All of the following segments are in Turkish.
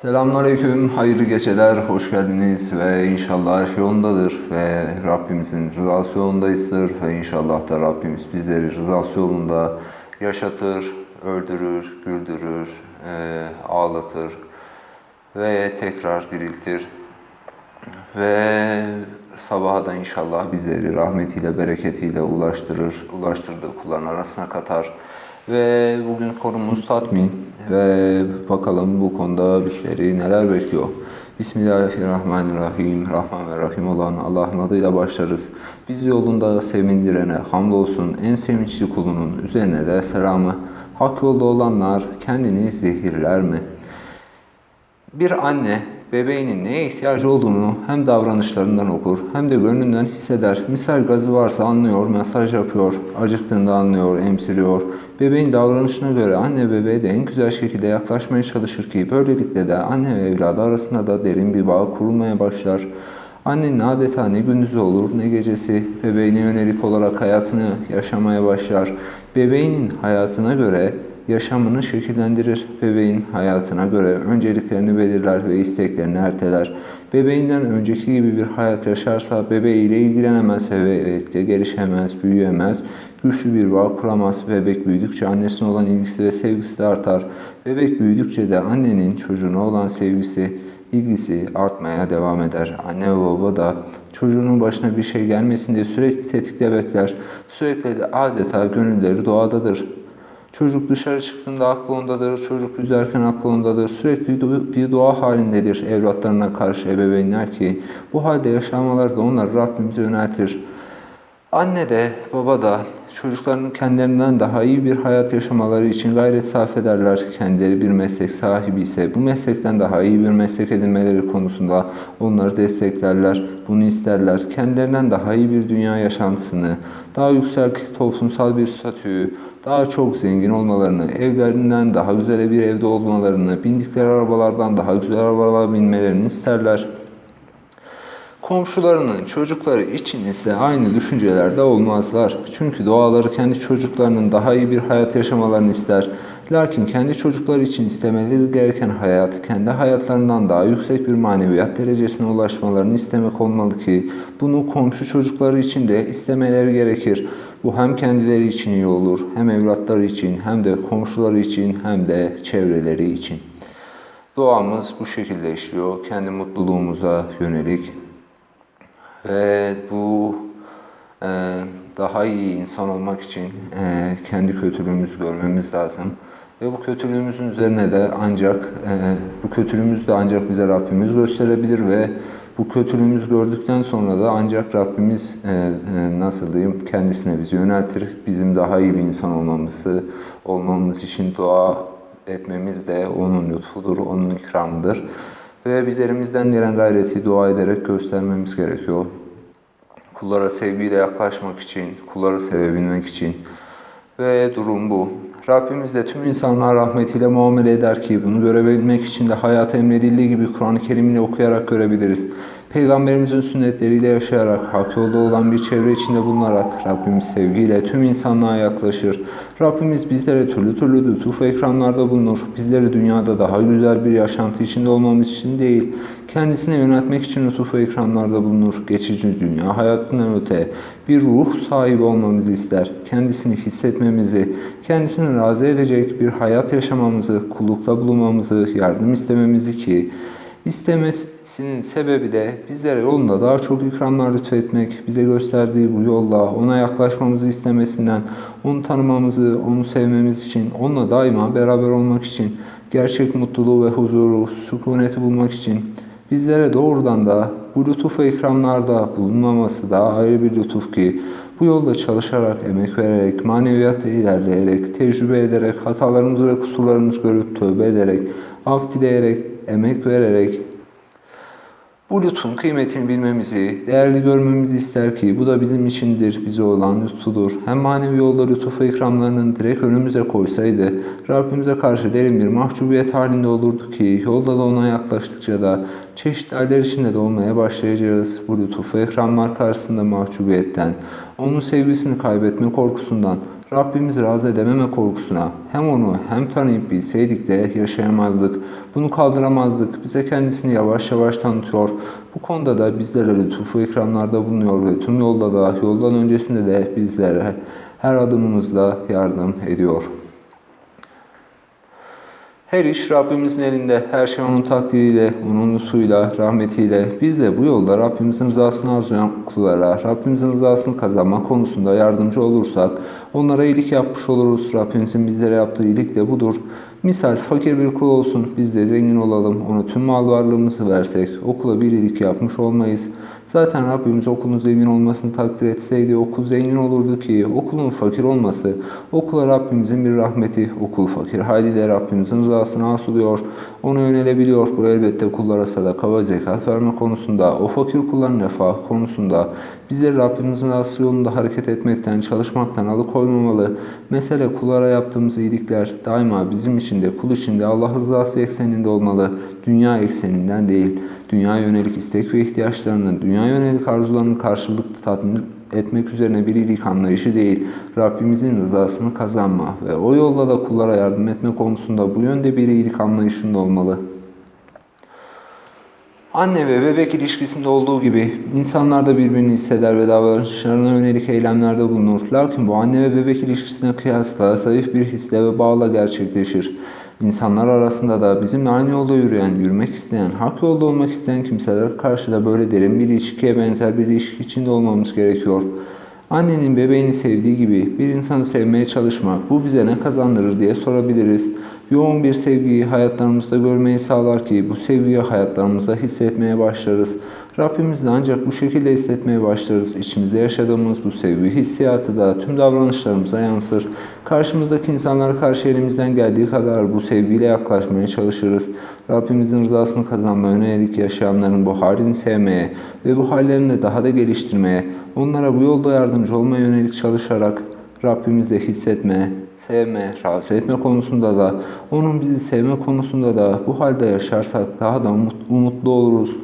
Selamünaleyküm, hayırlı geceler, hoş geldiniz ve inşallah her şey yolundadır ve Rabbimizin rızası yolundayızdır ve inşallah da Rabbimiz bizleri rızası yolunda yaşatır, öldürür, güldürür, eee, ağlatır ve tekrar diriltir ve sabaha da inşallah bizleri rahmetiyle, bereketiyle ulaştırır, ulaştırdığı kulların arasına katar. Ve bugün konumuz tatmin ve bakalım bu konuda bizleri neler bekliyor. Bismillahirrahmanirrahim. Rahman ve Rahim olan Allah'ın adıyla başlarız. Bizi yolunda sevindirene hamdolsun en sevinçli kulunun üzerine de selamı. Hak yolda olanlar kendini zehirler mi? Bir anne bebeğinin neye ihtiyacı olduğunu hem davranışlarından okur hem de gönlünden hisseder. Misal gazı varsa anlıyor, mesaj yapıyor, acıktığında anlıyor, emsiriyor. Bebeğin davranışına göre anne bebeğe de en güzel şekilde yaklaşmaya çalışır ki böylelikle de anne ve evladı arasında da derin bir bağ kurulmaya başlar. Annenin adeta ne gündüzü olur ne gecesi bebeğine yönelik olarak hayatını yaşamaya başlar. Bebeğinin hayatına göre yaşamını şekillendirir. Bebeğin hayatına göre önceliklerini belirler ve isteklerini erteler. Bebeğinden önceki gibi bir hayat yaşarsa bebeğiyle ilgilenemez bebekte gelişemez, büyüyemez, güçlü bir bağ kuramaz. Bebek büyüdükçe annesine olan ilgisi ve sevgisi de artar. Bebek büyüdükçe de annenin çocuğuna olan sevgisi, ilgisi artmaya devam eder. Anne ve baba da çocuğunun başına bir şey gelmesin diye sürekli tetikte bekler. Sürekli de adeta gönülleri doğadadır. Çocuk dışarı çıktığında aklı ondadır, çocuk yüzerken aklı ondadır. Sürekli bir dua halindedir evlatlarına karşı ebeveynler ki bu halde yaşamaları da onları Rabbimize yöneltir. Anne de baba da çocuklarının kendilerinden daha iyi bir hayat yaşamaları için gayret sarf ederler. Kendileri bir meslek sahibi ise bu meslekten daha iyi bir meslek edinmeleri konusunda onları desteklerler. Bunu isterler. Kendilerinden daha iyi bir dünya yaşantısını, daha yüksek toplumsal bir statüyü, daha çok zengin olmalarını, evlerinden daha güzel bir evde olmalarını, bindikleri arabalardan daha güzel arabalara binmelerini isterler. Komşularının çocukları için ise aynı düşüncelerde olmazlar. Çünkü doğaları kendi çocuklarının daha iyi bir hayat yaşamalarını ister. Lakin kendi çocukları için istemeleri gereken hayat, kendi hayatlarından daha yüksek bir maneviyat derecesine ulaşmalarını istemek olmalı ki bunu komşu çocukları için de istemeleri gerekir. Bu hem kendileri için iyi olur, hem evlatları için, hem de komşuları için, hem de çevreleri için. Doğamız bu şekilde işliyor. Kendi mutluluğumuza yönelik ve bu e, daha iyi insan olmak için e, kendi kötülüğümüzü görmemiz lazım. Ve bu kötülüğümüzün üzerine de ancak e, bu kötülüğümüzü de ancak bize Rabbimiz gösterebilir ve bu kötülüğümüzü gördükten sonra da ancak Rabbimiz e, e, nasıl diyeyim kendisine bizi yöneltir. Bizim daha iyi bir insan olmamızı olmamız için dua etmemiz de onun lütfudur, onun ikramıdır. Ve biz elimizden gelen gayreti dua ederek göstermemiz gerekiyor. Kullara sevgiyle yaklaşmak için, kulları sevebilmek için. Ve durum bu. Rabbimiz de tüm insanlara rahmetiyle muamele eder ki bunu görebilmek için de hayat emredildiği gibi Kur'an-ı Kerim ile okuyarak görebiliriz. Peygamberimizin sünnetleriyle yaşayarak, hak yolda olan bir çevre içinde bulunarak Rabbimiz sevgiyle tüm insanlığa yaklaşır. Rabbimiz bizlere türlü türlü lütuf ve ikramlarda bulunur. Bizleri dünyada daha güzel bir yaşantı içinde olmamız için değil, kendisine yöneltmek için lütuf ve ikramlarda bulunur. Geçici dünya hayatından öte bir ruh sahibi olmamızı ister. Kendisini hissetmemizi, kendisini razı edecek bir hayat yaşamamızı, kullukta bulunmamızı, yardım istememizi ki İstemesinin sebebi de bizlere yolunda daha çok ikramlar lütfetmek, bize gösterdiği bu yolla ona yaklaşmamızı istemesinden, onu tanımamızı, onu sevmemiz için, onunla daima beraber olmak için, gerçek mutluluğu ve huzuru, sükuneti bulmak için, bizlere doğrudan da bu lütuf ve ikramlarda bulunmaması da ayrı bir lütuf ki, bu yolda çalışarak, emek vererek, maneviyatı ilerleyerek, tecrübe ederek, hatalarımızı ve kusurlarımızı görüp tövbe ederek, af dileyerek, emek vererek bu lütfun kıymetini bilmemizi, değerli görmemizi ister ki bu da bizim içindir, bize olan lütfudur. Hem manevi yolda lütuf ve ikramlarının direkt önümüze koysaydı, Rabbimize karşı derin bir mahcubiyet halinde olurdu ki yolda da ona yaklaştıkça da çeşitli haller içinde de olmaya başlayacağız. Bu lütuf ve ikramlar karşısında mahcubiyetten, onun sevgisini kaybetme korkusundan, Rabbimizi razı edememe korkusuna hem onu hem tanıyıp bilseydik de yaşayamazdık. Bunu kaldıramazdık. Bize kendisini yavaş yavaş tanıtıyor. Bu konuda da bizlere lütuf ikramlarda bulunuyor ve tüm yolda da yoldan öncesinde de bizlere her adımımızda yardım ediyor. Her iş Rabbimizin elinde, her şey O'nun takdiriyle, O'nun lütfuyla, rahmetiyle. Biz de bu yolda Rabbimizin rızasını arzulayan kullara, Rabbimizin rızasını kazanma konusunda yardımcı olursak, onlara iyilik yapmış oluruz. Rabbimizin bizlere yaptığı iyilik de budur. Misal fakir bir kul olsun, biz de zengin olalım, ona tüm mal varlığımızı versek, okula bir iyilik yapmış olmayız. Zaten Rabbimiz okulun zengin olmasını takdir etseydi okul zengin olurdu ki okulun fakir olması okula Rabbimizin bir rahmeti okul fakir. Haliyle Rabbimizin rızasını asılıyor ona yönelebiliyor. Bu elbette kullara sadaka ve zekat verme konusunda o fakir kulların refah konusunda bizleri Rabbimizin asıl yolunda hareket etmekten çalışmaktan alıkoymamalı. Mesele kullara yaptığımız iyilikler daima bizim için de kul için de Allah rızası ekseninde olmalı. Dünya ekseninden değil dünya yönelik istek ve ihtiyaçlarının, dünya yönelik arzularının karşılıklı tatmin etmek üzerine bir iyilik anlayışı değil, Rabbimizin rızasını kazanma ve o yolda da kullara yardım etme konusunda bu yönde bir iyilik anlayışında olmalı. Anne ve bebek ilişkisinde olduğu gibi insanlar da birbirini hisseder ve davranışlarına yönelik eylemlerde bulunur. Lakin bu anne ve bebek ilişkisine kıyasla zayıf bir hisle ve bağla gerçekleşir. İnsanlar arasında da bizimle aynı yolda yürüyen, yürümek isteyen, hak yolda olmak isteyen kimseler karşıda böyle derin bir ilişkiye benzer bir ilişki içinde olmamız gerekiyor. Annenin bebeğini sevdiği gibi bir insanı sevmeye çalışmak bu bize ne kazandırır diye sorabiliriz. Yoğun bir sevgiyi hayatlarımızda görmeyi sağlar ki bu sevgiyi hayatlarımızda hissetmeye başlarız. Rabbimiz de ancak bu şekilde hissetmeye başlarız. İçimizde yaşadığımız bu sevgi hissiyatı da tüm davranışlarımıza yansır. Karşımızdaki insanlara karşı elimizden geldiği kadar bu sevgiyle yaklaşmaya çalışırız. Rabbimizin rızasını kazanmaya yönelik yaşayanların bu halini sevmeye ve bu hallerini daha da geliştirmeye, onlara bu yolda yardımcı olmaya yönelik çalışarak Rabbimizle hissetme, sevme, rahatsız etme konusunda da, onun bizi sevme konusunda da bu halde yaşarsak daha da umutlu oluruz.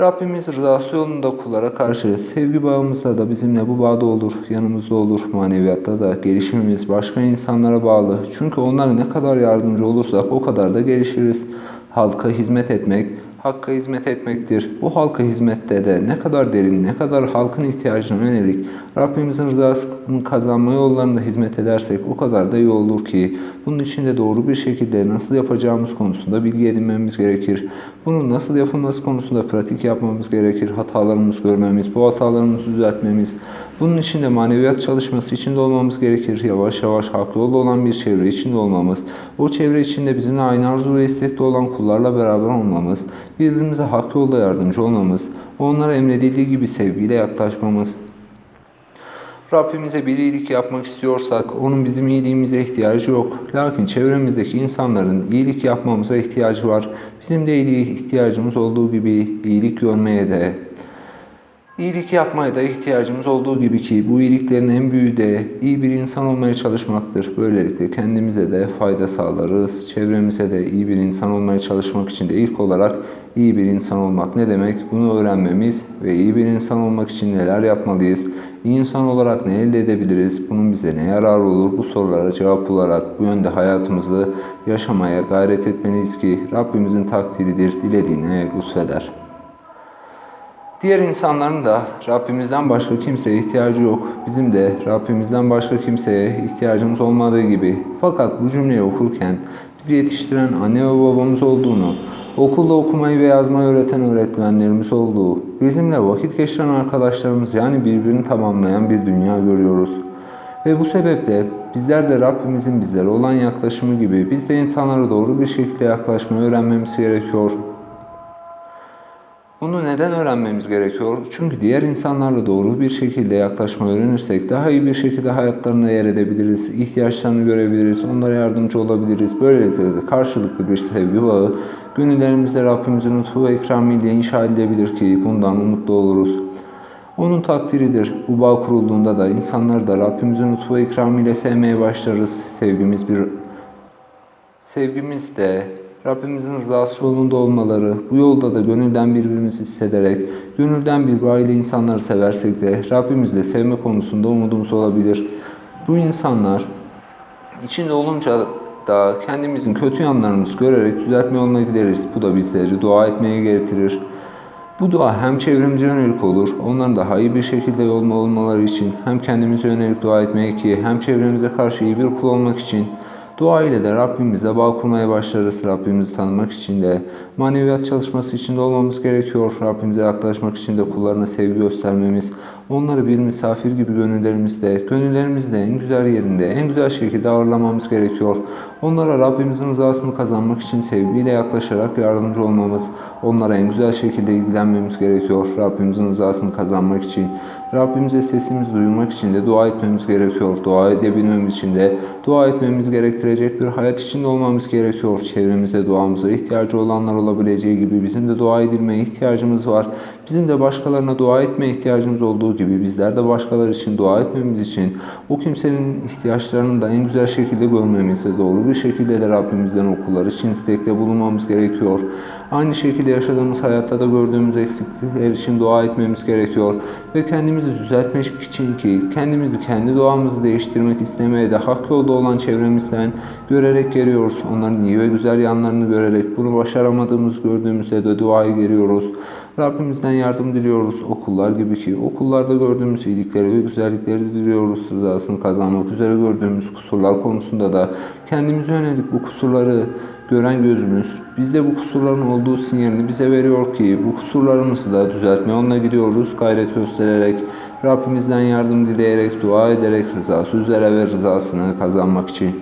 Rabbimiz rızası yolunda kullara karşı sevgi bağımızda da bizimle bu bağda olur, yanımızda olur. Maneviyatta da gelişimimiz başka insanlara bağlı. Çünkü onlara ne kadar yardımcı olursak o kadar da gelişiriz. Halka hizmet etmek, Hakka hizmet etmektir. Bu halka hizmette de ne kadar derin, ne kadar halkın ihtiyacına yönelik Rabbimizin rızasını kazanma yollarında hizmet edersek o kadar da iyi olur ki bunun için de doğru bir şekilde nasıl yapacağımız konusunda bilgi edinmemiz gerekir. Bunun nasıl yapılması konusunda pratik yapmamız gerekir. Hatalarımızı görmemiz, bu hatalarımızı düzeltmemiz. Bunun için de maneviyat çalışması içinde olmamız gerekir. Yavaş yavaş hak yolda olan bir çevre içinde olmamız. O çevre içinde bizimle aynı arzu ve istekte olan kullarla beraber olmamız birbirimize hak yolda yardımcı olmamız, onlara emredildiği gibi sevgiyle yaklaşmamız, Rabbimize bir iyilik yapmak istiyorsak onun bizim iyiliğimize ihtiyacı yok. Lakin çevremizdeki insanların iyilik yapmamıza ihtiyacı var. Bizim de iyiliğe ihtiyacımız olduğu gibi iyilik görmeye de İyilik yapmaya da ihtiyacımız olduğu gibi ki bu iyiliklerin en büyüğü de iyi bir insan olmaya çalışmaktır. Böylelikle kendimize de fayda sağlarız. Çevremize de iyi bir insan olmaya çalışmak için de ilk olarak iyi bir insan olmak ne demek? Bunu öğrenmemiz ve iyi bir insan olmak için neler yapmalıyız? İnsan olarak ne elde edebiliriz? Bunun bize ne yararı olur? Bu sorulara cevap bularak bu yönde hayatımızı yaşamaya gayret etmeliyiz ki Rabbimizin takdiridir, dilediğine lütfeder. Diğer insanların da Rabbimizden başka kimseye ihtiyacı yok. Bizim de Rabbimizden başka kimseye ihtiyacımız olmadığı gibi. Fakat bu cümleyi okurken bizi yetiştiren anne ve babamız olduğunu, okulda okumayı ve yazmayı öğreten öğretmenlerimiz olduğu, bizimle vakit geçiren arkadaşlarımız yani birbirini tamamlayan bir dünya görüyoruz. Ve bu sebeple bizler de Rabbimizin bizlere olan yaklaşımı gibi biz de insanlara doğru bir şekilde yaklaşmayı öğrenmemiz gerekiyor. Bunu neden öğrenmemiz gerekiyor? Çünkü diğer insanlarla doğru bir şekilde yaklaşma öğrenirsek daha iyi bir şekilde hayatlarında yer edebiliriz, ihtiyaçlarını görebiliriz, onlara yardımcı olabiliriz. Böylelikle de karşılıklı bir sevgi bağı gönüllerimizde Rabbimizin lütfu ve ikramıyla inşa edilebilir ki bundan umutlu oluruz. Onun takdiridir. Bu bağ kurulduğunda da insanları da Rabbimizin lütfu ve ikramıyla sevmeye başlarız. Sevgimiz bir sevgimiz de Rabbimizin rızası yolunda olmaları, bu yolda da gönülden birbirimizi hissederek, gönülden bir bağ ile insanları seversek de Rabbimizle sevme konusunda umudumuz olabilir. Bu insanlar içinde olunca da kendimizin kötü yanlarımızı görerek düzeltme yoluna gideriz. Bu da bizleri dua etmeye getirir. Bu dua hem çevremize yönelik olur, onların daha iyi bir şekilde yolma olmaları için hem kendimize yönelik dua etmeye ki hem çevremize karşı iyi bir kul olmak için Dua ile de Rabbimizle bağ kurmaya başlarız. Rabbimizi tanımak için de maneviyat çalışması içinde olmamız gerekiyor. Rabbimize yaklaşmak için de kullarına sevgi göstermemiz, onları bir misafir gibi gönüllerimizde, gönüllerimizde en güzel yerinde, en güzel şekilde ağırlamamız gerekiyor. Onlara Rabbimizin rızasını kazanmak için sevgiyle yaklaşarak yardımcı olmamız, onlara en güzel şekilde ilgilenmemiz gerekiyor. Rabbimizin rızasını kazanmak için, Rabbimize sesimizi duyurmak için de dua etmemiz gerekiyor. Dua edebilmemiz için de dua etmemiz gerektirecek bir hayat içinde olmamız gerekiyor. Çevremizde duamıza ihtiyacı olanlar olabileceği gibi bizim de dua edilmeye ihtiyacımız var. Bizim de başkalarına dua etmeye ihtiyacımız olduğu gibi bizler de başkaları için dua etmemiz için o kimsenin ihtiyaçlarını da en güzel şekilde görmemiz ve doğru bir şekilde de Rabbimizden okullar için istekte bulunmamız gerekiyor. Aynı şekilde yaşadığımız hayatta da gördüğümüz eksiklikler için dua etmemiz gerekiyor ve kendimizi düzeltmek için ki kendimizi kendi doğamızı değiştirmek istemeye de hak yolda olan çevremizden görerek geliyoruz. Onların iyi ve güzel yanlarını görerek bunu başaramadığımız gördüğümüzde de duayı geliyoruz. Rabbimizden yardım diliyoruz okullar gibi ki okullarda gördüğümüz iyilikleri ve güzellikleri diliyoruz. Rızasını kazanmak üzere gördüğümüz kusurlar konusunda da kendimize yönelik bu kusurları gören gözümüz bizde bu kusurların olduğu sinyalini bize veriyor ki bu kusurlarımızı da düzeltme yoluna gidiyoruz gayret göstererek Rabbimizden yardım dileyerek dua ederek rızası üzere ve rızasını kazanmak için.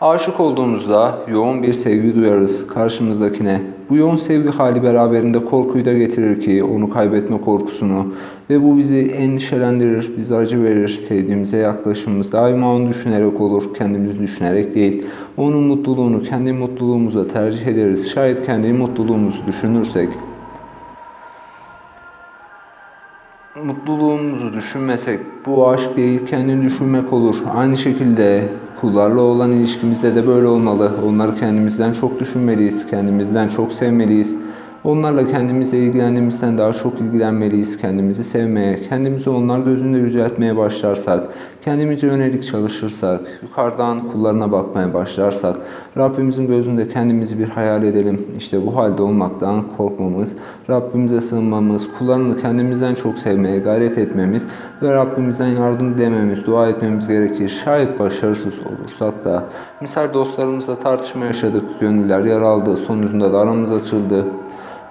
Aşık olduğumuzda yoğun bir sevgi duyarız karşımızdakine. Bu yoğun sevgi hali beraberinde korkuyu da getirir ki onu kaybetme korkusunu ve bu bizi endişelendirir, bize acı verir. Sevdiğimize yaklaşımımız daima onu düşünerek olur, kendimizi düşünerek değil. Onun mutluluğunu kendi mutluluğumuza tercih ederiz. Şayet kendi mutluluğumuzu düşünürsek mutluluğumuzu düşünmesek bu aşk değil kendini düşünmek olur. Aynı şekilde kullarla olan ilişkimizde de böyle olmalı. Onları kendimizden çok düşünmeliyiz, kendimizden çok sevmeliyiz. Onlarla kendimizle ilgilendiğimizden daha çok ilgilenmeliyiz. Kendimizi sevmeye, kendimizi onlar gözünde yüceltmeye başlarsak, kendimize yönelik çalışırsak, yukarıdan kullarına bakmaya başlarsak, Rabbimizin gözünde kendimizi bir hayal edelim. İşte bu halde olmaktan korkmamız, Rabbimize sığınmamız, kullarını kendimizden çok sevmeye gayret etmemiz ve Rabbimizden yardım dilememiz, dua etmemiz gerekir. Şayet başarısız olursak da, misal dostlarımızla tartışma yaşadık, gönüller yaraldı, sonucunda da aramız açıldı.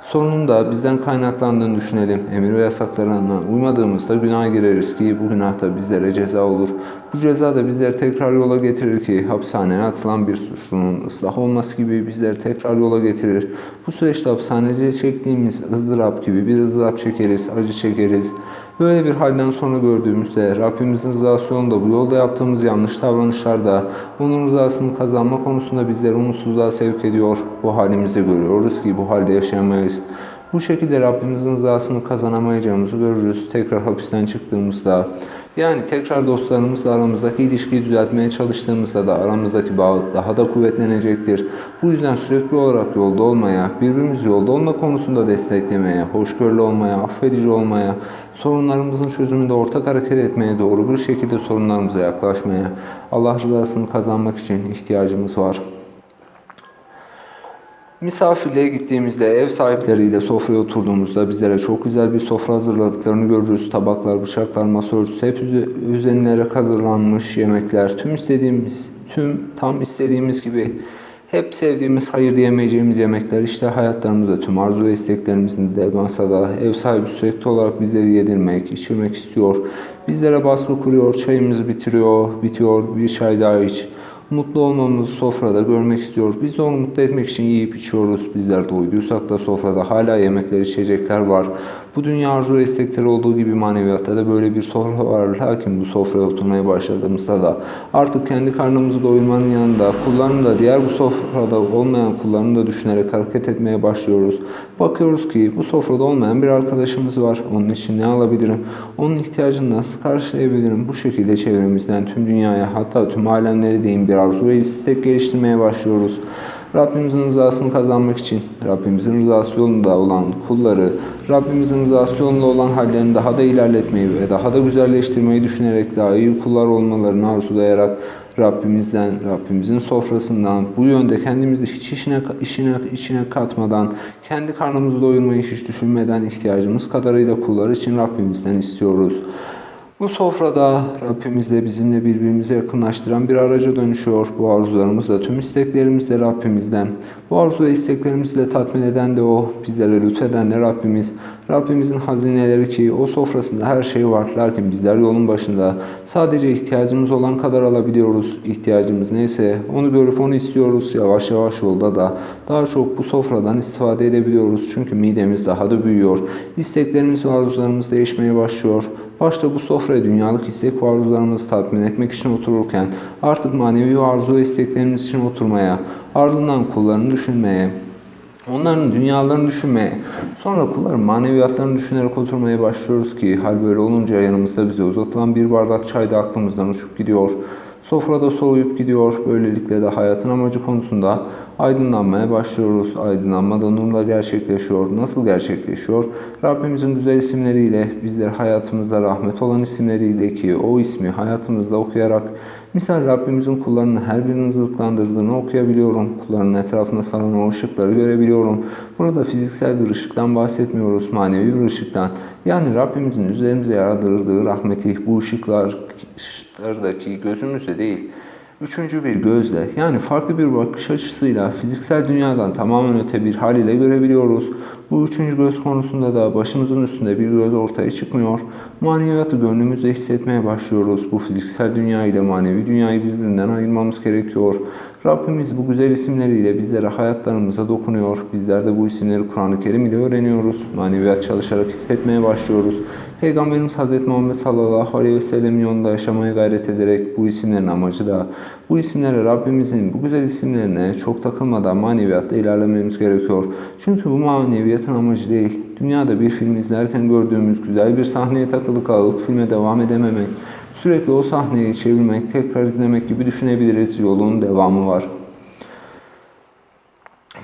Sorunun da bizden kaynaklandığını düşünelim. Emir ve yasaklarına uymadığımızda günah gireriz ki bu günah da bizlere ceza olur. Bu ceza da bizleri tekrar yola getirir ki hapishaneye atılan bir suçlunun ıslah olması gibi bizleri tekrar yola getirir. Bu süreçte hapishanede çektiğimiz ızdırap gibi bir ızdırap çekeriz, acı çekeriz. Böyle bir halden sonra gördüğümüzde Rabbimizin rızası yolunda bu yolda yaptığımız yanlış davranışlarda onun rızasını kazanma konusunda bizleri umutsuzluğa sevk ediyor. Bu halimizde görüyoruz ki bu halde yaşayamayız. Bu şekilde Rabbimizin rızasını kazanamayacağımızı görürüz. Tekrar hapisten çıktığımızda yani tekrar dostlarımızla aramızdaki ilişkiyi düzeltmeye çalıştığımızda da aramızdaki bağ daha da kuvvetlenecektir. Bu yüzden sürekli olarak yolda olmaya, birbirimizi yolda olma konusunda desteklemeye, hoşgörülü olmaya, affedici olmaya, sorunlarımızın çözümünde ortak hareket etmeye, doğru bir şekilde sorunlarımıza yaklaşmaya, Allah rızasını kazanmak için ihtiyacımız var. Misafirliğe gittiğimizde ev sahipleriyle sofraya oturduğumuzda bizlere çok güzel bir sofra hazırladıklarını görürüz. Tabaklar, bıçaklar, masa örtüsü hep üzerine hazırlanmış yemekler. Tüm istediğimiz, tüm tam istediğimiz gibi hep sevdiğimiz, hayır diyemeyeceğimiz yemekler işte hayatlarımızda tüm arzu ve isteklerimizin de masada ev sahibi sürekli olarak bizleri yedirmek, içirmek istiyor. Bizlere baskı kuruyor, çayımızı bitiriyor, bitiyor, bir çay daha iç. Mutlu olmamızı sofrada görmek istiyor. Biz de onu mutlu etmek için yiyip içiyoruz. Bizler doyduysak da sofrada hala yemekler, içecekler var. Bu dünya arzu istekleri olduğu gibi maneviyatta da böyle bir sofra var. Lakin bu sofraya oturmaya başladığımızda da artık kendi karnımızı doyurmanın yanında kullarını da diğer bu sofrada olmayan kullarını da düşünerek hareket etmeye başlıyoruz. Bakıyoruz ki bu sofrada olmayan bir arkadaşımız var. Onun için ne alabilirim? Onun ihtiyacını nasıl karşılayabilirim? Bu şekilde çevremizden tüm dünyaya hatta tüm alemleri diyeyim bir arzu ve istek geliştirmeye başlıyoruz. Rabbimizin rızasını kazanmak için, Rabbimizin rızası yolunda olan kulları, Rabbimizin rızası yolunda olan hallerini daha da ilerletmeyi ve daha da güzelleştirmeyi düşünerek daha iyi kullar olmalarını arzulayarak Rabbimizden, Rabbimizin sofrasından bu yönde kendimizi hiç işine, işine, içine katmadan, kendi karnımızı doyurmayı hiç düşünmeden ihtiyacımız kadarıyla kullar için Rabbimizden istiyoruz. Bu sofrada Rabbimizle bizimle birbirimize yakınlaştıran bir araca dönüşüyor. Bu arzularımızla, tüm isteklerimizle Rabbimizden. Bu arzu ve isteklerimizle tatmin eden de O, bizlere lütfeden de Rabbimiz. Rabbimizin hazineleri ki o sofrasında her şey var. Lakin bizler yolun başında sadece ihtiyacımız olan kadar alabiliyoruz. İhtiyacımız neyse onu görüp onu istiyoruz. Yavaş yavaş yolda da daha çok bu sofradan istifade edebiliyoruz. Çünkü midemiz daha da büyüyor. İsteklerimiz ve arzularımız değişmeye başlıyor. Başta bu sofraya dünyalık istek ve arzularımızı tatmin etmek için otururken artık manevi arzu ve isteklerimiz için oturmaya, ardından kullarını düşünmeye, onların dünyalarını düşünmeye, sonra kulların maneviyatlarını düşünerek oturmaya başlıyoruz ki hal böyle olunca yanımızda bize uzatılan bir bardak çay da aklımızdan uçup gidiyor. Sofrada soğuyup gidiyor. Böylelikle de hayatın amacı konusunda aydınlanmaya başlıyoruz. Aydınlanma da nurla gerçekleşiyor. Nasıl gerçekleşiyor? Rabbimizin güzel isimleriyle, bizler hayatımızda rahmet olan isimleriyle ki o ismi hayatımızda okuyarak Misal Rabbimizin kullarının her birinin zırhlandırdığını okuyabiliyorum. Kullarının etrafında saran o ışıkları görebiliyorum. Burada fiziksel bir ışıktan bahsetmiyoruz, manevi bir ışıktan. Yani Rabbimizin üzerimize yağdırdığı rahmeti bu ışıklar ışıklardaki gözümüzde değil, üçüncü bir gözle yani farklı bir bakış açısıyla fiziksel dünyadan tamamen öte bir hal ile görebiliyoruz. Bu üçüncü göz konusunda da başımızın üstünde bir göz ortaya çıkmıyor. Maneviyatı gönlümüzde hissetmeye başlıyoruz. Bu fiziksel dünya ile manevi dünyayı birbirinden ayırmamız gerekiyor. Rabbimiz bu güzel isimleriyle bizlere hayatlarımıza dokunuyor. Bizler de bu isimleri Kur'an-ı Kerim ile öğreniyoruz. Maneviyat çalışarak hissetmeye başlıyoruz. Peygamberimiz Hz. Muhammed sallallahu aleyhi ve sellem yolunda yaşamaya gayret ederek bu isimlerin amacı da bu isimlere Rabbimizin bu güzel isimlerine çok takılmadan maneviyatta ilerlememiz gerekiyor. Çünkü bu maneviyatın amacı değil. Dünyada bir film izlerken gördüğümüz güzel bir sahneye takılı kalıp filme devam edememek, sürekli o sahneyi çevirmek, tekrar izlemek gibi düşünebiliriz. Yolun devamı var.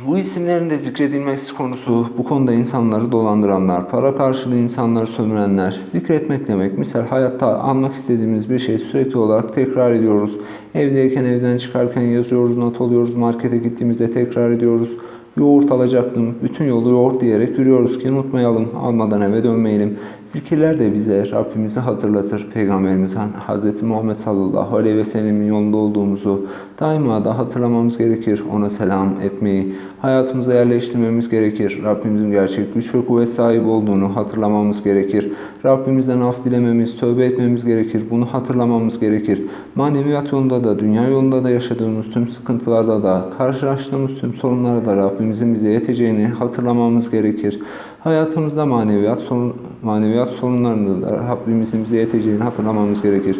Bu isimlerin de zikredilmesi konusu bu konuda insanları dolandıranlar, para karşılığı insanları sömürenler, zikretmek demek misal hayatta almak istediğimiz bir şey sürekli olarak tekrar ediyoruz. Evdeyken evden çıkarken yazıyoruz, not alıyoruz, markete gittiğimizde tekrar ediyoruz. Yoğurt alacaktım. Bütün yolu yoğurt diyerek yürüyoruz ki unutmayalım. Almadan eve dönmeyelim. Zikirler de bize Rabbimizi hatırlatır. Peygamberimiz Hz. Muhammed sallallahu aleyhi ve sellemin yolunda olduğumuzu daima da hatırlamamız gerekir. Ona selam etmeyi hayatımıza yerleştirmemiz gerekir. Rabbimizin gerçek güç ve kuvvet sahibi olduğunu hatırlamamız gerekir. Rabbimizden af dilememiz, tövbe etmemiz gerekir. Bunu hatırlamamız gerekir. Maneviyat yolunda da, dünya yolunda da yaşadığımız tüm sıkıntılarda da, karşılaştığımız tüm sorunlara da Rabbimizin bize yeteceğini hatırlamamız gerekir. Hayatımızda maneviyat, sorun, maneviyat sorunlarında da Rabbimizin bize yeteceğini hatırlamamız gerekir.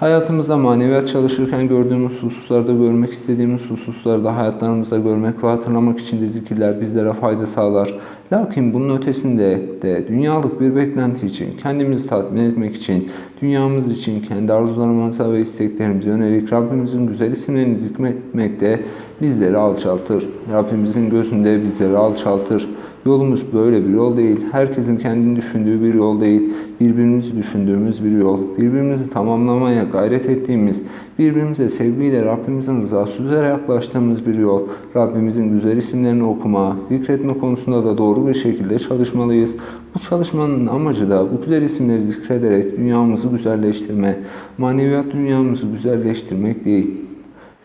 Hayatımızda maneviyat çalışırken gördüğümüz hususlarda, görmek istediğimiz hususlarda hayatlarımızda görmek ve hatırlamak için de zikirler bizlere fayda sağlar. Lakin bunun ötesinde de dünyalık bir beklenti için, kendimizi tatmin etmek için, dünyamız için, kendi arzularımıza ve isteklerimize yönelik Rabbimizin güzel isimlerini zikretmek de bizleri alçaltır. Rabbimizin gözünde bizleri alçaltır. Yolumuz böyle bir yol değil. Herkesin kendini düşündüğü bir yol değil. Birbirimizi düşündüğümüz bir yol. Birbirimizi tamamlamaya gayret ettiğimiz, birbirimize sevgiyle Rabbimizin rızası üzere yaklaştığımız bir yol. Rabbimizin güzel isimlerini okuma, zikretme konusunda da doğru bir şekilde çalışmalıyız. Bu çalışmanın amacı da bu güzel isimleri zikrederek dünyamızı güzelleştirme, maneviyat dünyamızı güzelleştirmek değil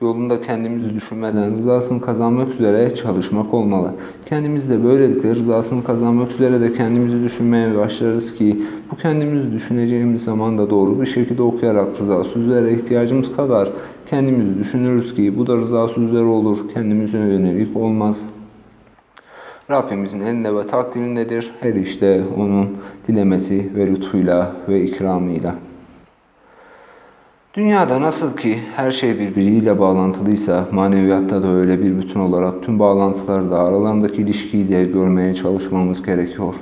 yolunda kendimizi düşünmeden rızasını kazanmak üzere çalışmak olmalı. Kendimiz de böylelikle rızasını kazanmak üzere de kendimizi düşünmeye başlarız ki bu kendimizi düşüneceğimiz zaman da doğru bir şekilde okuyarak rızası üzere ihtiyacımız kadar kendimizi düşünürüz ki bu da rızası üzere olur. Kendimize yönelik olmaz. Rabbimizin elinde ve takdirindedir. Her işte onun dilemesi ve lütfuyla ve ikramıyla. Dünyada nasıl ki her şey birbiriyle bağlantılıysa maneviyatta da öyle bir bütün olarak tüm bağlantıları da aralarındaki ilişkiyi de görmeye çalışmamız gerekiyor.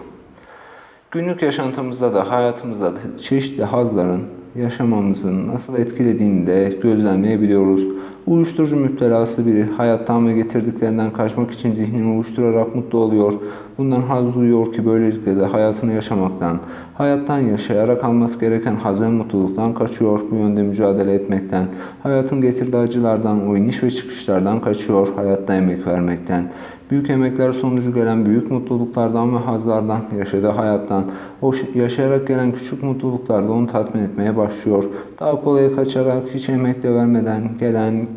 Günlük yaşantımızda da hayatımızda da çeşitli hazların yaşamamızın nasıl etkilediğini de gözlemleyebiliyoruz. Uyuşturucu müptelası biri hayattan ve getirdiklerinden kaçmak için zihnini uyuşturarak mutlu oluyor. Bundan haz duyuyor ki böylelikle de hayatını yaşamaktan, hayattan yaşayarak alması gereken haz ve mutluluktan kaçıyor. Bu yönde mücadele etmekten, hayatın getirdiği acılardan, o iniş ve çıkışlardan kaçıyor. Hayatta emek vermekten, büyük emekler sonucu gelen büyük mutluluklardan ve hazlardan, yaşadığı hayattan, o yaşayarak gelen küçük mutluluklarda onu tatmin etmeye başlıyor. Daha kolay kaçarak, hiç emek de vermeden gelen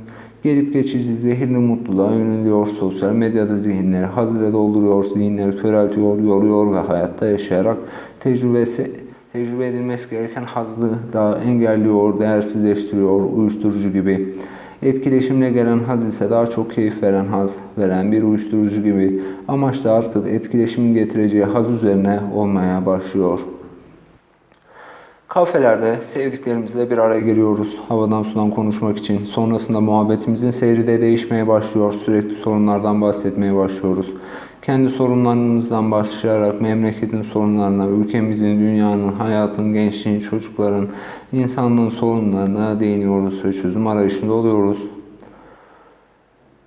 gelip geçici zehirli mutluluğa yöneliyor. Sosyal medyada zihinleri haz ile dolduruyor, zihinleri köreltiyor, yoruyor ve hayatta yaşayarak tecrübesi tecrübe edilmesi gereken hazzı da engelliyor, değersizleştiriyor, uyuşturucu gibi. Etkileşimle gelen haz ise daha çok keyif veren haz veren bir uyuşturucu gibi. Amaç da artık etkileşimin getireceği haz üzerine olmaya başlıyor. Kafelerde sevdiklerimizle bir araya geliyoruz. Havadan sudan konuşmak için. Sonrasında muhabbetimizin seyri de değişmeye başlıyor. Sürekli sorunlardan bahsetmeye başlıyoruz. Kendi sorunlarımızdan başlayarak memleketin sorunlarına, ülkemizin, dünyanın, hayatın, gençliğin, çocukların, insanlığın sorunlarına değiniyoruz ve çözüm arayışında oluyoruz.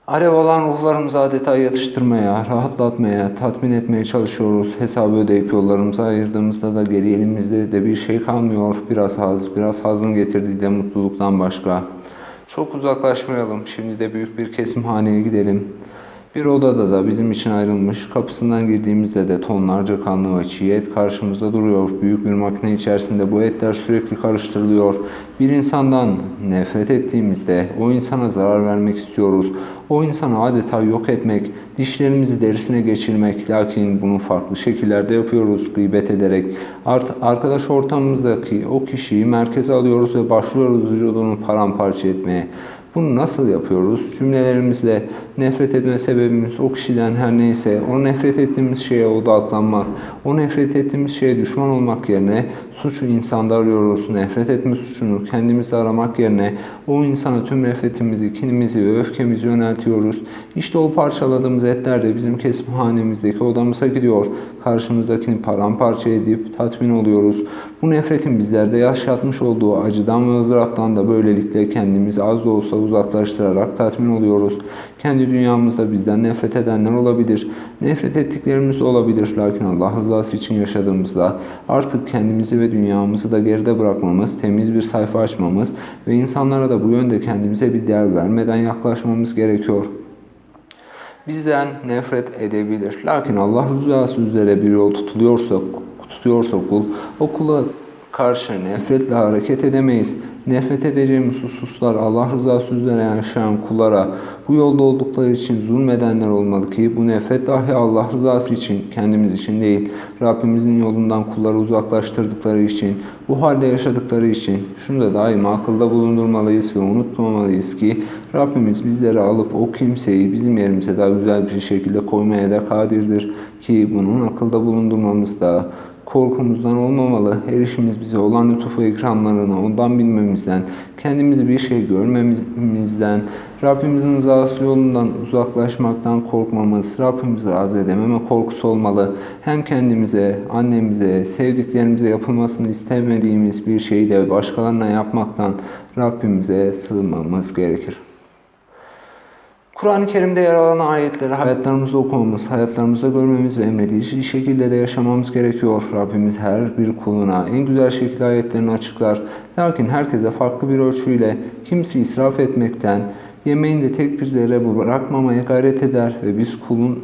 Alev olan ruhlarımızı adeta yatıştırmaya, rahatlatmaya, tatmin etmeye çalışıyoruz. Hesabı ödeyip yollarımıza ayırdığımızda da geri elimizde de bir şey kalmıyor. Biraz haz, biraz hazın getirdiği de mutluluktan başka. Çok uzaklaşmayalım. Şimdi de büyük bir kesimhaneye gidelim. Bir odada da bizim için ayrılmış, kapısından girdiğimizde de tonlarca kanlı ve çiğ et karşımızda duruyor. Büyük bir makine içerisinde bu etler sürekli karıştırılıyor. Bir insandan nefret ettiğimizde o insana zarar vermek istiyoruz. O insanı adeta yok etmek, dişlerimizi derisine geçirmek. Lakin bunu farklı şekillerde yapıyoruz gıybet ederek. Art arkadaş ortamımızdaki o kişiyi merkeze alıyoruz ve başlıyoruz vücudunu paramparça etmeye. Bunu nasıl yapıyoruz? Cümlelerimizle nefret etme sebebimiz o kişiden her neyse o nefret ettiğimiz şeye odaklanmak, o nefret ettiğimiz şeye düşman olmak yerine suçu insanda arıyoruz. Nefret etme suçunu kendimizde aramak yerine o insana tüm nefretimizi, kinimizi ve öfkemizi yöneltiyoruz. İşte o parçaladığımız etler de bizim kesimhanemizdeki odamıza gidiyor. Karşımızdakini paramparça edip tatmin oluyoruz. Bu nefretin bizlerde yaşatmış olduğu acıdan ve ızdıraptan da böylelikle kendimizi az da olsa uzaklaştırarak tatmin oluyoruz. Kendi dünyamızda bizden nefret edenler olabilir. Nefret ettiklerimiz de olabilir. Lakin Allah rızası için yaşadığımızda artık kendimizi ve dünyamızı da geride bırakmamız, temiz bir sayfa açmamız ve insanlara da bu yönde kendimize bir değer vermeden yaklaşmamız gerekiyor bizden nefret edebilir. Lakin Allah rızası üzere bir yol tutuluyorsa, tutuyorsa kul, o kula karşı nefretle hareket edemeyiz. Nefret edeceğimiz hususlar Allah rızası üzere yaşayan kullara bu yolda oldukları için zulmedenler olmalı ki bu nefret dahi Allah rızası için, kendimiz için değil, Rabbimizin yolundan kulları uzaklaştırdıkları için, bu halde yaşadıkları için şunu da daima akılda bulundurmalıyız ve unutmamalıyız ki Rabbimiz bizleri alıp o kimseyi bizim yerimize daha güzel bir şekilde koymaya da kadirdir ki bunun akılda bulundurmamız da korkumuzdan olmamalı. Her işimiz bize olan lütuf ve ikramlarını ondan bilmemizden, kendimizi bir şey görmemizden, Rabbimizin rızası yolundan uzaklaşmaktan korkmamız, Rabbimizi razı edememe korkusu olmalı. Hem kendimize, annemize, sevdiklerimize yapılmasını istemediğimiz bir şeyi de başkalarına yapmaktan Rabbimize sığınmamız gerekir. Kur'an-ı Kerim'de yer alan ayetleri hayatlarımızda okumamız, hayatlarımızda görmemiz ve emrediği şekilde de yaşamamız gerekiyor. Rabbimiz her bir kuluna en güzel şekilde ayetlerini açıklar. Lakin herkese farklı bir ölçüyle kimse israf etmekten, yemeğini de tek bir zerre bırakmamaya gayret eder ve biz kulun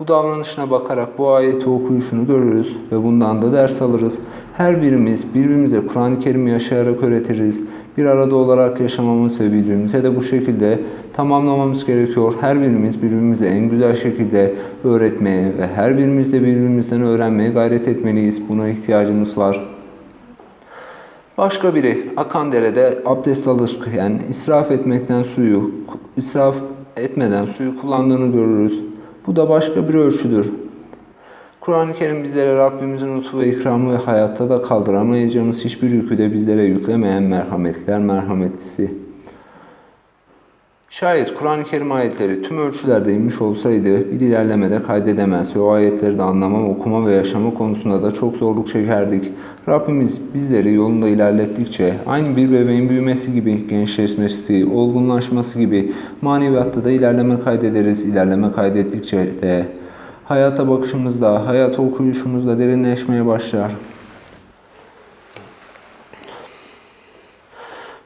bu davranışına bakarak bu ayeti okuyuşunu görürüz ve bundan da ders alırız. Her birimiz birbirimize Kur'an-ı Kerim'i yaşayarak öğretiriz. Bir arada olarak yaşamamız ve birbirimize de bu şekilde tamamlamamız gerekiyor. Her birimiz birbirimize en güzel şekilde öğretmeye ve her birimiz de birbirimizden öğrenmeye gayret etmeliyiz. Buna ihtiyacımız var. Başka biri akan derede abdest alırken israf etmekten suyu, israf etmeden suyu kullandığını görürüz. Bu da başka bir ölçüdür. Kur'an-ı Kerim bizlere Rabbimizin lütfu ve ikramı ve hayatta da kaldıramayacağımız hiçbir yükü de bizlere yüklemeyen merhametler merhametlisi. Şayet Kur'an-ı Kerim ayetleri tüm ölçülerde inmiş olsaydı bir ilerlemede kaydedemez ve o ayetleri de anlama, okuma ve yaşama konusunda da çok zorluk çekerdik. Rabbimiz bizleri yolunda ilerlettikçe aynı bir bebeğin büyümesi gibi, gençleşmesi, olgunlaşması gibi maneviyatta da ilerleme kaydederiz. İlerleme kaydettikçe de hayata bakışımızda, hayata okuyuşumuzda derinleşmeye başlar.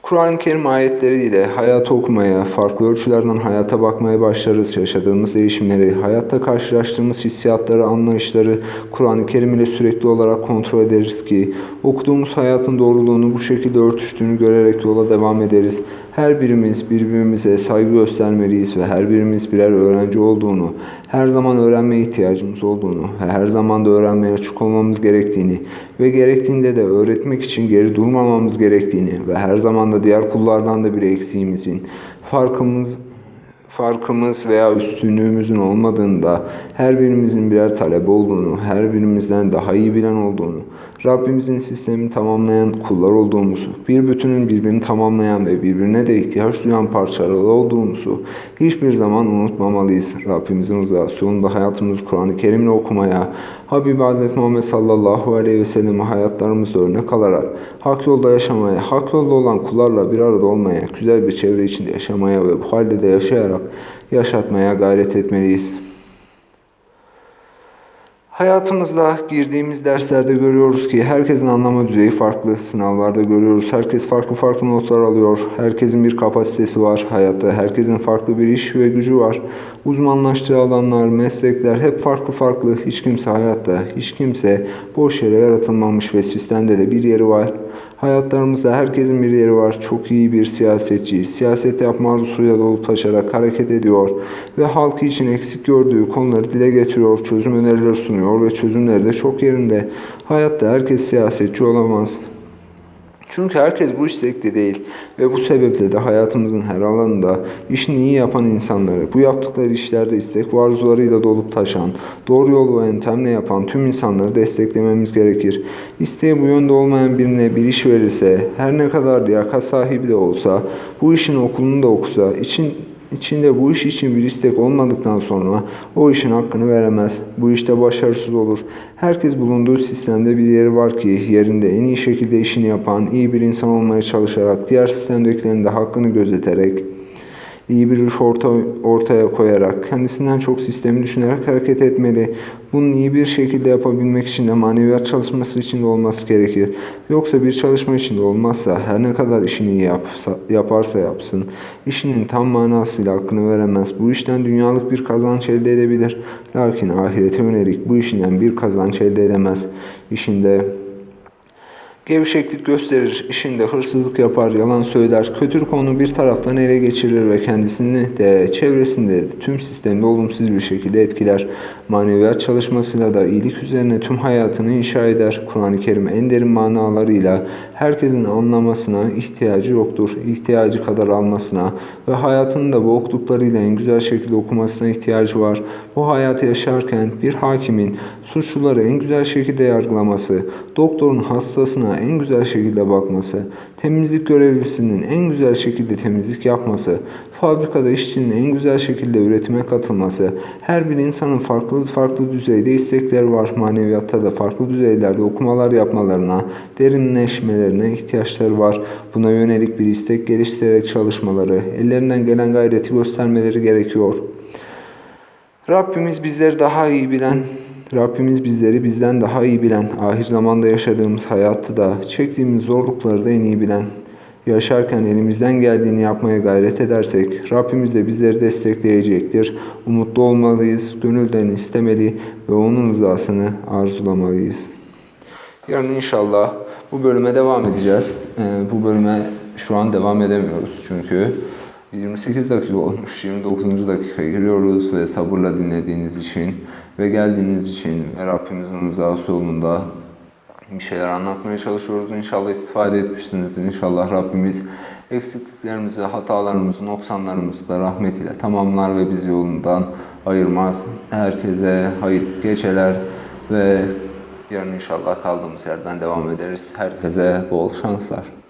Kur'an-ı Kerim ayetleriyle hayatı okumaya, farklı ölçülerden hayata bakmaya başlarız. Yaşadığımız değişimleri, hayatta karşılaştığımız hissiyatları, anlayışları Kur'an-ı Kerim ile sürekli olarak kontrol ederiz ki okuduğumuz hayatın doğruluğunu bu şekilde örtüştüğünü görerek yola devam ederiz. Her birimiz birbirimize saygı göstermeliyiz ve her birimiz birer öğrenci olduğunu, her zaman öğrenmeye ihtiyacımız olduğunu ve her zaman da öğrenmeye açık olmamız gerektiğini ve gerektiğinde de öğretmek için geri durmamamız gerektiğini ve her zaman da diğer kullardan da bir eksiğimizin, farkımız farkımız veya üstünlüğümüzün olmadığında her birimizin birer talebe olduğunu, her birimizden daha iyi bilen olduğunu, Rabbimizin sistemini tamamlayan kullar olduğumuzu, bir bütünün birbirini tamamlayan ve birbirine de ihtiyaç duyan parçaları olduğumuzu hiçbir zaman unutmamalıyız. Rabbimizin rızası yolunda hayatımızı Kur'an-ı Kerim'le okumaya, Habibi Hz. Muhammed sallallahu aleyhi ve selleme hayatlarımızda örnek alarak hak yolda yaşamaya, hak yolda olan kullarla bir arada olmaya, güzel bir çevre içinde yaşamaya ve bu halde de yaşayarak yaşatmaya gayret etmeliyiz. Hayatımızda girdiğimiz derslerde görüyoruz ki herkesin anlama düzeyi farklı. Sınavlarda görüyoruz. Herkes farklı farklı notlar alıyor. Herkesin bir kapasitesi var hayatta. Herkesin farklı bir iş ve gücü var. Uzmanlaştığı alanlar, meslekler hep farklı farklı. Hiç kimse hayatta, hiç kimse boş yere yaratılmamış ve sistemde de bir yeri var. Hayatlarımızda herkesin bir yeri var. Çok iyi bir siyasetçi. Siyaset yapma arzusuyla dolup taşarak hareket ediyor ve halkı için eksik gördüğü konuları dile getiriyor, çözüm önerileri sunuyor ve çözümleri de çok yerinde. Hayatta herkes siyasetçi olamaz. Çünkü herkes bu istekte değil ve bu sebeple de hayatımızın her alanında işini iyi yapan insanları, bu yaptıkları işlerde istek ve arzularıyla dolup taşan, doğru yol ve yöntemle yapan tüm insanları desteklememiz gerekir. İsteği bu yönde olmayan birine bir iş verirse, her ne kadar liyakat sahibi de olsa, bu işin okulunu da okusa, için İçinde bu iş için bir istek olmadıktan sonra o işin hakkını veremez. Bu işte başarısız olur. Herkes bulunduğu sistemde bir yeri var ki yerinde en iyi şekilde işini yapan, iyi bir insan olmaya çalışarak, diğer sistemdekilerin de hakkını gözeterek, iyi bir iş orta, ortaya koyarak, kendisinden çok sistemi düşünerek hareket etmeli. Bunun iyi bir şekilde yapabilmek için de maneviyat çalışması içinde olması gerekir. Yoksa bir çalışma içinde olmazsa her ne kadar işini yapsa, yaparsa yapsın, işinin tam manasıyla hakkını veremez. Bu işten dünyalık bir kazanç elde edebilir. Lakin ahirete yönelik bu işinden bir kazanç elde edemez. İşinde Gevşeklik gösterir, işinde hırsızlık yapar, yalan söyler, kötü konu bir taraftan ele geçirir ve kendisini de çevresinde de tüm sistemde olumsuz bir şekilde etkiler. Maneviyat çalışmasıyla da iyilik üzerine tüm hayatını inşa eder. Kur'an-ı Kerim en derin manalarıyla herkesin anlamasına ihtiyacı yoktur. İhtiyacı kadar almasına ve hayatını da bu okuduklarıyla en güzel şekilde okumasına ihtiyacı var. Bu hayatı yaşarken bir hakimin suçluları en güzel şekilde yargılaması, doktorun hastasına en güzel şekilde bakması, temizlik görevlisinin en güzel şekilde temizlik yapması, fabrikada işçinin en güzel şekilde üretime katılması, her bir insanın farklı farklı düzeyde istekleri var. Maneviyatta da farklı düzeylerde okumalar yapmalarına, derinleşmelerine ihtiyaçları var. Buna yönelik bir istek geliştirerek çalışmaları, ellerinden gelen gayreti göstermeleri gerekiyor. Rabbimiz bizleri daha iyi bilen, Rabbimiz bizleri bizden daha iyi bilen, ahir zamanda yaşadığımız hayatı da, çektiğimiz zorlukları da en iyi bilen, yaşarken elimizden geldiğini yapmaya gayret edersek Rabbimiz de bizleri destekleyecektir. Umutlu olmalıyız, gönülden istemeli ve onun rızasını arzulamalıyız. Yarın inşallah bu bölüme devam edeceğiz. Ee, bu bölüme şu an devam edemiyoruz çünkü 28 dakika olmuş, 29. dakika giriyoruz ve sabırla dinlediğiniz için ve geldiğiniz için Rabbimizin rızası yolunda bir şeyler anlatmaya çalışıyoruz. İnşallah istifade etmişsinizdir. İnşallah Rabbimiz eksikliklerimizi, hatalarımızı, noksanlarımızı da rahmetiyle tamamlar ve bizi yolundan ayırmaz. Herkese hayır geceler ve yarın inşallah kaldığımız yerden devam ederiz. Herkese bol şanslar.